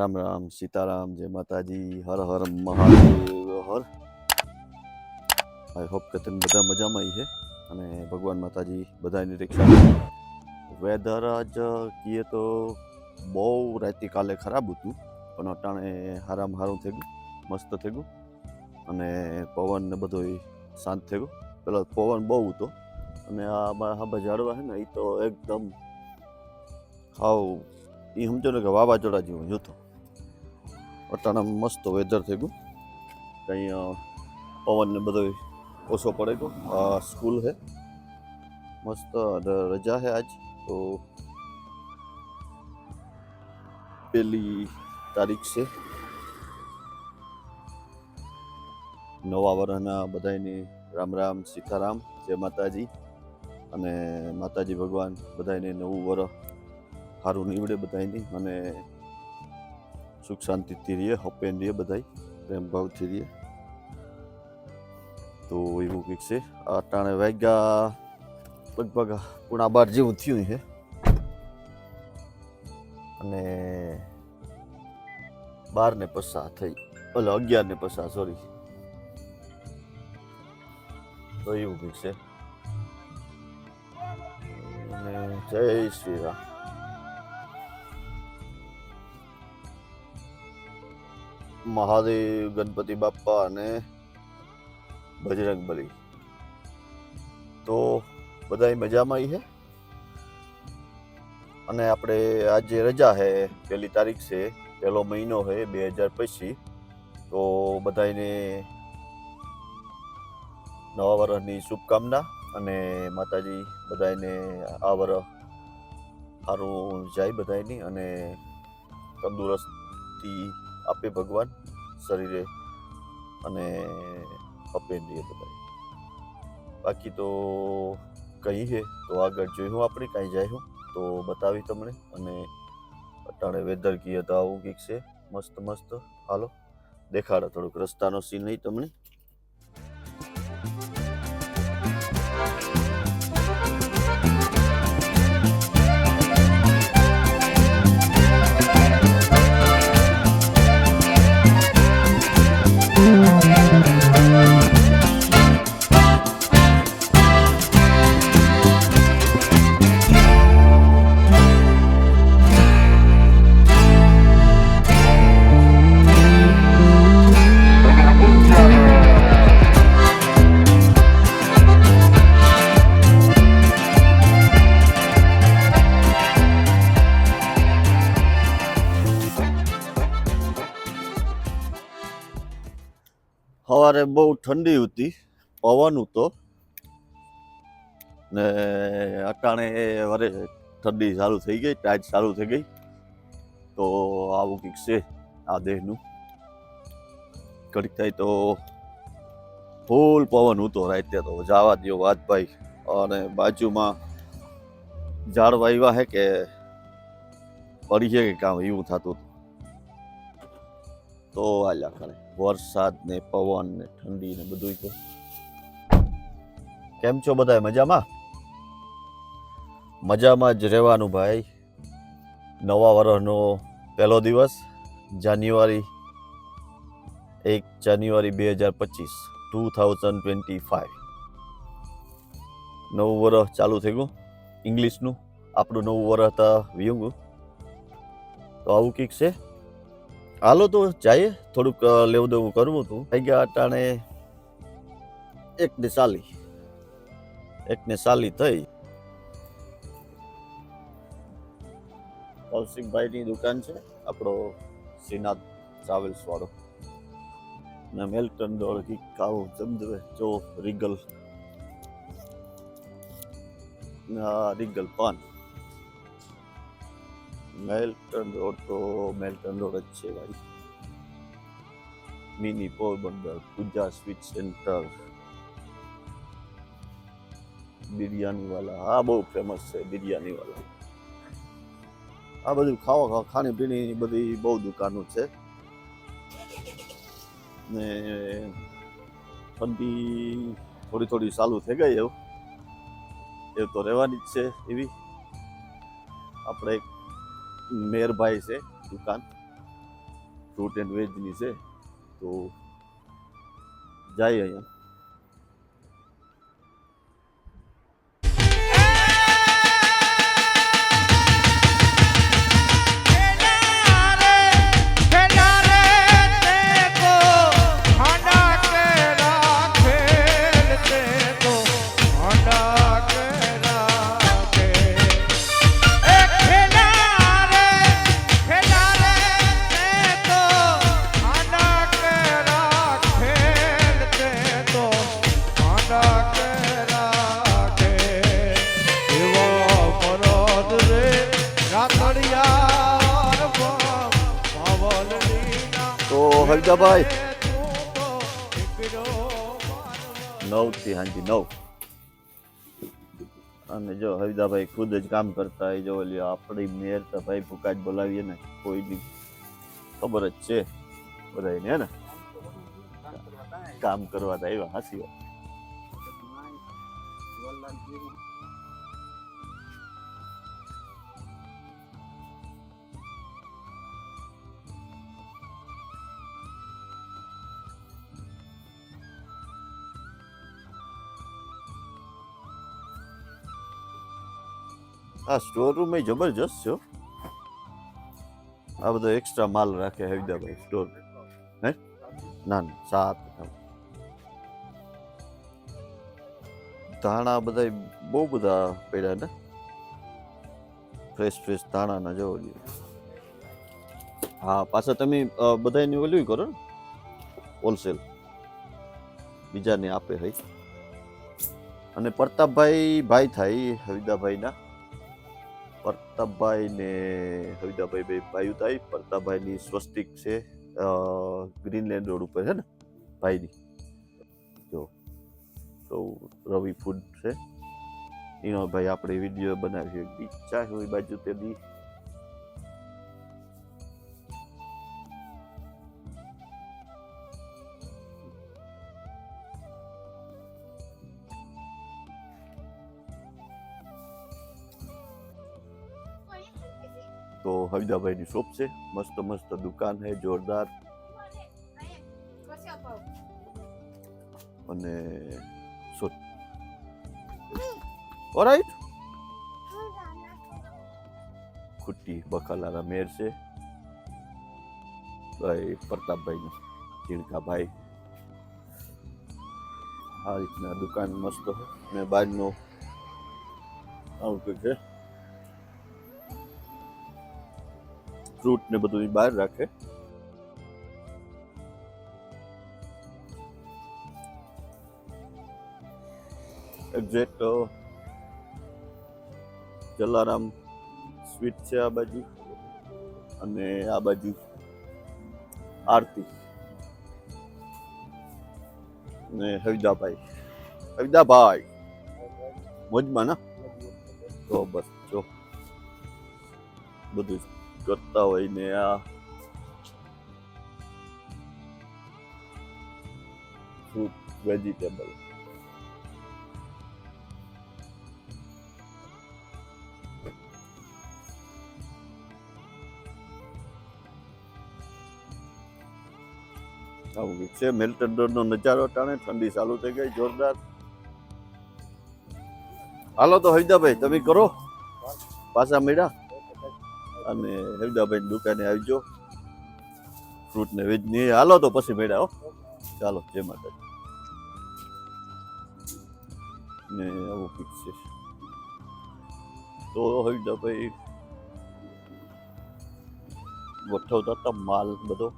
રામ રામ, સીતારામ, જય માતાજી, હર હર મહાદેવ, હર. I hope કે તમે બધા મજામાં છે અને ભગવાન માતાજી બધાની રક્ષા વેધર આજ કહીએ તો બહુ રાતી કાલે ખરાબ હતું, પણ અટાણે હારામ હારું થઈ ગયું, મસ્ત થઈ ગયું. અને પવન ને બધો શાંત થઈ ગયો. પહેલાં પવન બહુ હતો. અને આ હાબા ઝાડવા છે ને એ તો એકદમ હાવ એ સમજો ને કે વાવાઝોડા જેવું જોતો અટાણા મસ્ત વેધર થઈ ગયું. કંઈ પવનને બધો ઓછો પડે ગયો. આ સ્કૂલ છે. મસ્ત રજા છે આજ. તો પેલી તારીખ છે. નવા વર્ષના બધાને રામ રામ, સીતારામ, જય માતાજી. અને માતાજી ભગવાન બધાને નવું વર્ષ સારું નીવડે બધાની અને સુખ શાંતિથી રહીએ, હપેન રહીએ બધાય, પ્રેમ ભાવથી રહીએ. તો એવું કંઈક છે. આ ટાણે વાગ્યા લગભગ પૂણા બાર જેવું થયું છે અને બાર ને પસાર થઈ ઓલો અગિયાર ને પસાર સોરી તો એવું કંઈક છે. જય શ્રી રામ. મહાદેવ, ગણપતિ બાપ્પા અને બજરંગ બલી તો બધા મજામાં છે અને આપણે આજે રજા છે પહેલી તારીખ છે પહેલો મહિનો છે બે હજાર પછી તો બધાને નવા વર્ષની શુભકામના અને માતાજી બધાને આ વર્ષ સારું જાય બધાની અને તંદુરસ્તી આપે ભગવાન શરીરે અને આપે દે બધા બાકી તો કહીએ તો આગળ જોયું આપણે કાંઈ જાય તો બતાવી તમને અને અટાણે વેધર કીએ તો આવું કંઈક છે, મસ્ત મસ્ત. હાલો, દેખાડો થોડુંક, રસ્તાનો સીન નહીં તમને? સવારે બહુ ઠંડી હતી, પવન હતો ને અટાણે વરે ઠંડી ચાલુ થઈ ગઈ, ટાઈટ ચાલુ થઈ ગઈ. તો આવું કંઈક છે આ દેહનું. ઘડીક થાય તો ફૂલ પવન હતો રાતે તો. જવા દો વાતભાઈ અને બાજુમાં ઝાડવા એવા હે કે પડી છે કે કામ? એવું થતું હતું. તો આલ્યા કરે. વરસાદ ને પવન ને ઠંડી ને બધું તો. કેમ છો બધા મજામાં? મજામાં જ રહેવાનું ભાઈ. નવા વર્ષનો પહેલો દિવસ, જાન્યુઆરી એક જાન્યુઆરી બે હજાર પચીસ, ટુ થાઉઝન્ડ ટ્વેન્ટી ફાઇવ નવું વર્ષ ચાલુ થઈ ગયું, ઇંગ્લિશનું. આપણું નવું વર્ષ હતા વીંગું તો આવું કંઈક છે? હાલો તો જઈએ, થોડુંક લેવું દેવું કરવું હતું. થઈ ગયા અટાણે એક ને સાલી. એક ને સાલી થઈ. કૌશિકભાઈની દુકાન છે, આપણો શ્રીનાથ ટ્રાવેલ્સ વાળો ને મેલ્ટન દોડ કી ખાવું સમજવે જો Regal. Regal paan. Melton Road તો મેલ્ટન રોડ જ છે ભાઈ. Mini Porbandar, Puja sweet centre. Biryani વાલા હા બહુ ફેમસ છે બિરયાની વાલા આ બધું ખાવા ખાણી પીણી બધી બહુ દુકાનો છે. ને ઠંડી થોડી થોડી ચાલુ થઈ ગઈ એવું. એ તો રહેવાની જ છે એવી. આપણે મેરભાઈ છે દુકાન ફ્રૂટ એન્ડ વેજની છે તો જાય અહીંયા હરિદાભાઈ નવથી હાંજી નવ. અને જો હરિદાભાઈ ખુદ જ કામ કરતા હોય, જો ઓલી આપણી મેર તો ભાઈ ભૂકા જ બોલાવીએ ને, કોઈ બી. ખબર જ છે બધાને ને? કામ કરવા તો આવ્યા, હાસી વાત. આ સ્ટોર રૂમ એ જબરજસ્ત છે આ બધો એક્સ્ટ્રા માલ રાખે હૈદરાબાદ સ્ટોર હે? ના ના, સાત ધાણા બધા બહુ બધા પડ્યા ને? ફ્રેશ ફ્રેશ ધાણાના જવો જોઈએ હા, પાછા તમે બધાની ઓલું કરો ને. હોલસેલ બીજાને આપે હઈ. અને પ્રતાપભાઈ, ભાઈ થાય હવિદાભાઈના પ્રતાપભાઈ ને હવિદાભાઈ ભાઈ ભાયુતાઈ પ્રતાપભાઈની સ્વસ્તિક છે ગ્રીનલેન્ડ રોડ ઉપર છે ને, ભાઈની. જો, તો રવિ ફૂડ છે. એનો ભાઈ આપણે વીડિયો બનાવી ઈચ્છા હોય એ બાજુ તે તો હવિદાભાઈની શોપ છે મસ્ત મસ્ત દુકાન છે જોરદાર અને સો ઓરાઈટ ખુટ્ટી બકાલાના મેર છે. ભાઈ, પ્રતાપભાઈનું ઝીણકાભાઈ આ રીતના દુકાન મસ્ત છે. ને બહારનો આવું કંઈક છે. ફ્રૂટ ને બધું બહાર રાખે. એક્ઝેક્ટ જલારામ સ્વીટ છે આ બાજુ અને આ બાજુ આરતી ને હવિદાભાઈ હવિદાભાઈ મોજમાં ના? તો બસ જો. બધું કરતા હોય ને આ ફ્રૂટ આવું કંઈક છે મેલ્ટન નો નજારો ટાણે, ઠંડી ચાલુ થઈ ગઈ, જોરદાર. હાલો તો હૈદાભાઈ તમે કરો. પાછા મળ્યા. અને હરિદાભાઈ દુકાને આવજો. ફ્રૂટ ને વેજ ને હાલો તો પછી મળ્યા હો. ચાલો, જય માતાજી. ને આવું કંઈક છે. તો હરિદાભાઈ ગોઠવતા હતા માલ બધો.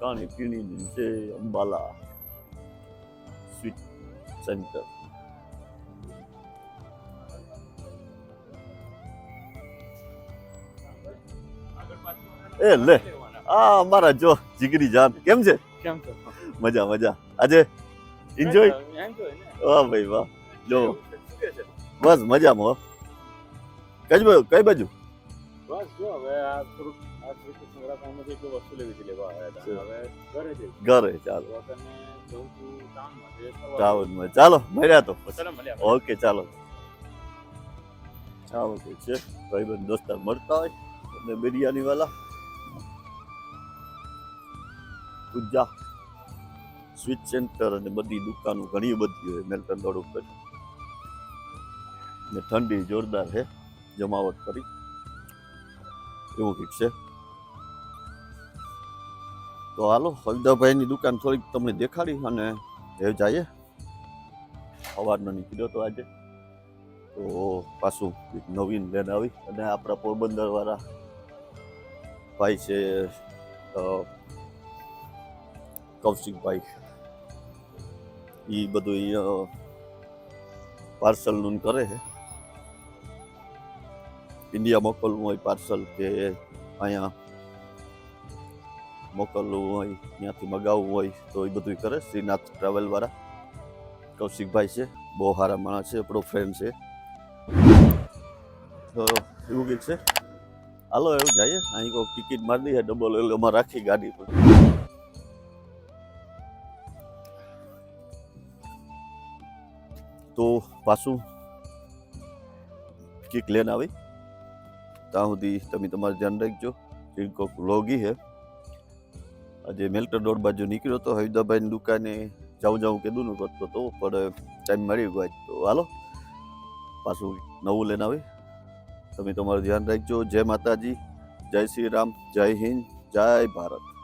કાણી પીણી છે, અંબાલા. સેન્ટર એ લે આ અમારા જો જીગરી જાન કેમ છે કેમ છો મજા મજા આજે એન્જોય વાહ ભાઈ વાહ જો? બસ મજામાં. કઈ બાજુ કઈ બાજુ બસ જો હવે આ થોડુંક ઘરે ચાલો. ચાલો મળ્યા તો ઓકે ચાલો. ચાલો આવો કે છે. ભાઈબંધ દોસ્તાર મળતા હોય અને બિરયાની વાલા પૂજા. સ્વીટ સેન્ટર અને બધી દુકાનો ઘણી બધી હોય મેલ્ટન રોડ ઉપર. ને ઠંડી જોરદાર છે જમાવટ કરી. એવું કંઈક છે. તો હાલો હલદાભાઈની દુકાન થોડીક તમને દેખાડી અને એ જઈએ. સવારનો નીકળ્યો તો આજે. તો પાછું નવીન બેન આવી અને આપણા પોરબંદર વાળા ભાઈ છે કૌશિકભાઈ. એ બધું પાર્સલનું કરે છે. ઇન્ડિયા મોકલવું હોય પાર્સલ કે અહીંયા મોકલવું હોય, ત્યાંથી મગાવવું હોય, તો એ બધું કરે. શ્રીનાથ ટ્રાવેલવાળા, કૌશિકભાઈ છે, બહુ સારા માણસ છે, આપણો ફ્રેન્ડ છે. તો એવું કંઈક છે? હાલો, એવું જઈએ અહીં કોઈ ટિકિટ મારી દઈએ ડબલ એલમાં રાખી ગાડી પર. તો પાછું કિક લેન આવી. ત્યાં સુધી તમે તમારું ધ્યાન રાખજો. ચીડકોક લોગી છે. આજે મેલ્ટર રોડ બાજુ નીકળ્યો તો હૈદરાબાદની દુકાને જાઉં જાઉં કીધું ને કરતો તો, પણ ટાઈમ મળી ગયો તો. હાલો, પાછું નવું લઈને આવી. તમે તમારું ધ્યાન રાખજો. જય માતાજી. જય શ્રી રામ. જય હિન્દ. જય ભારત.